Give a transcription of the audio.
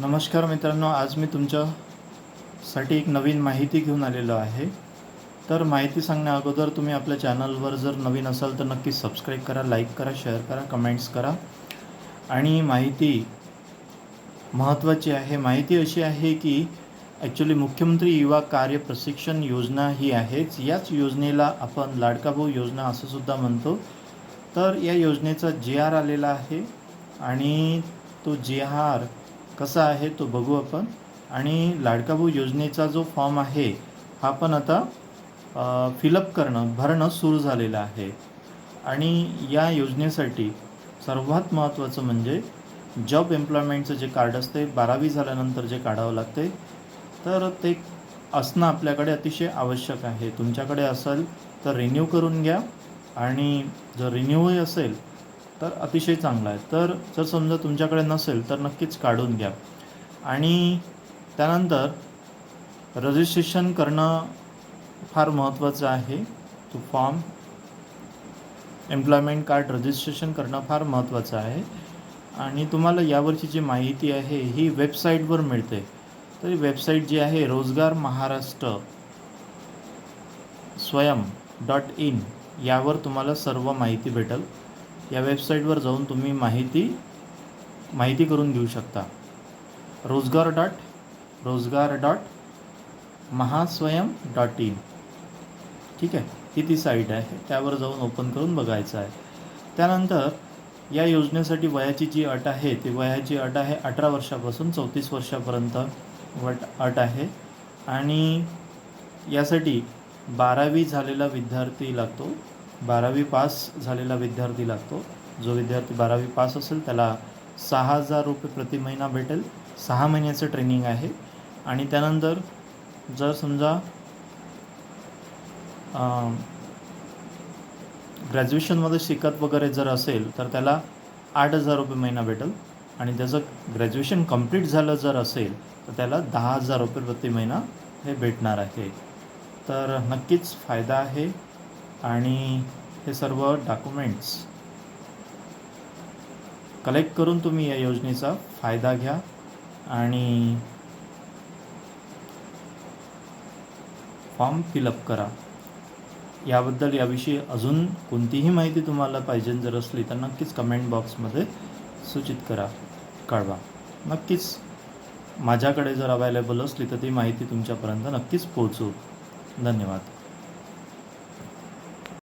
नमस्कार मित्रांनो आज मी तुमच्यासाठी एक नवीन माहिती घेऊन आलेलो आहे. तर माहिती सांगण्या अगोदर तुम्ही आपल्या चॅनलवर जर नवीन असाल तर नक्की सबस्क्राईब करा लाईक करा शेअर करा कमेंट्स करा. आणि माहिती महत्त्वाची आहे. माहिती अशी आहे की ॲक्च्युली मुख्यमंत्री युवा कार्य प्रशिक्षण योजना ही आहेच. याच योजनेला आपण लाडकाभाऊ योजना असं सुद्धा म्हणतो. तर या योजनेचा जी आर आलेला आहे आणि तो जी आर कसा आहे तो बघू आपण. आणि लाडका योजनेचा जो फॉर्म आहे हा पण आता फिलअप करणं भरणं सुरू झालेलं आहे. आणि या योजनेसाठी सर्वात महत्त्वाचं म्हणजे जॉब एम्प्लॉयमेंटचं जे कार्ड असते बारावी झाल्यानंतर जे काढावं लागते तर ते असणं आपल्याकडे अतिशय आवश्यक आहे. तुमच्याकडे असेल तर रिन्यू करून घ्या. आणि जर रिन्यूही असेल तर अतिशय चांगला आहे. तर जर समजा तुमच्याकडे नसेल तर नक्कीच काढून घ्या. आणि त्यानंतर रजिस्ट्रेशन करणं फार महत्त्वाचं आहे. तो फॉर्म एम्प्लॉयमेंट कार्ड रजिस्ट्रेशन करणं फार महत्त्वाचं आहे. आणि तुम्हाला यावरची जी माहिती आहे ही वेबसाईटवर मिळते. तर ही वेबसाईट जी आहे रोजगार महाराष्ट्र स्वयं डॉट इन यावर तुम्हाला सर्व माहिती भेटेल. या वेबसाईटवर जाऊन तुम्ही माहिती माहिती करून देऊ शकता. रोजगार डॉट रोजगार डॉट महास्वयम डॉट इन. ठीक आहे? ही ती साईट आहे. त्यावर जाऊन ओपन करून बघायचं आहे. त्यानंतर या योजनेसाठी वयाची जी अट आहे ती वयाची अट आहे अठरा वर्षापासून चौतीस वर्षापर्यंत वट अट आहे. आणि यासाठी बारावी झालेला विद्यार्थी लागतो. बारावी पास झालेला विद्यार्थी लागतो. जो विद्यार्थी बारावी पास असेल त्याला सहा हजार रुपये प्रति महिना भेटेल. सहा महिन्याचं ट्रेनिंग आहे. आणि त्यानंतर जर समजा ग्रॅज्युएशनमध्ये शिकत वगैरे जर असेल तर त्याला आठ हजार रुपये महिना भेटेल. आणि त्याचं ग्रॅज्युएशन कंप्लीट झालं जर असेल तर त्याला दहा हजार रुपये प्रति महिना हे भेटणार आहे. तर नक्कीच फायदा आहे. आणि हे सर्व डॉक्युमेंट्स कलेक्ट करून तुम्ही या योजनेचा फायदा घ्या आणि फॉर्म फिलअप करा. याबद्दल याविषयी अजून कोणतीही माहिती तुम्हाला पाहिजे जर असली तर नक्कीच कमेंट बॉक्समध्ये सूचित करा. कळवा. नक्कीच माझ्याकडे जर अवेलेबल असली तर ती माहिती तुमच्यापर्यंत नक्कीच पोहोचू. धन्यवाद.